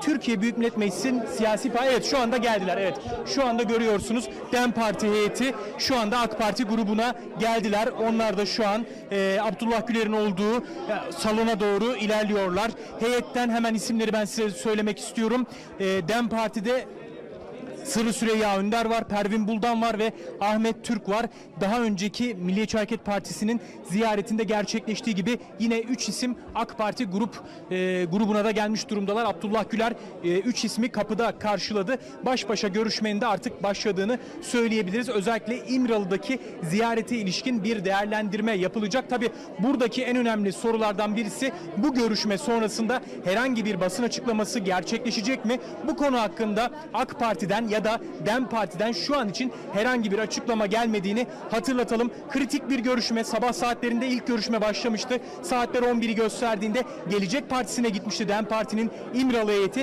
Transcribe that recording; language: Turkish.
Türkiye Büyük Millet Meclisi'nin siyasi parti evet şu anda geldiler evet. Şu anda görüyorsunuz DEM Parti heyeti şu anda AK Parti grubuna geldiler. Onlar da şu an e, Abdullah Güler'in olduğu e, salona doğru ilerliyorlar. Heyetten hemen isimleri ben size söylemek istiyorum. E, DEM Parti'de Sırrı Süreyya Önder var, Pervin Buldan var ve Ahmet Türk var. Daha önceki Milliyetçi Hareket Partisi'nin ziyaretinde gerçekleştiği gibi yine 3 isim AK Parti grup e, grubuna da gelmiş durumdalar. Abdullah Güler 3 ismi kapıda karşıladı. Baş başa görüşmenin de artık başladığını söyleyebiliriz. Özellikle İmralı'daki ziyarete ilişkin bir değerlendirme yapılacak. Tabi buradaki en önemli sorulardan birisi bu görüşme sonrasında herhangi bir basın açıklaması gerçekleşecek mi? Bu konu hakkında AK Parti'den da DEM Parti'den şu an için herhangi bir açıklama gelmediğini hatırlatalım. Kritik bir görüşme sabah saatlerinde ilk görüşme başlamıştı. Saatler 11'i gösterdiğinde Gelecek Partisi'ne gitmişti DEM Parti'nin İmralı heyeti.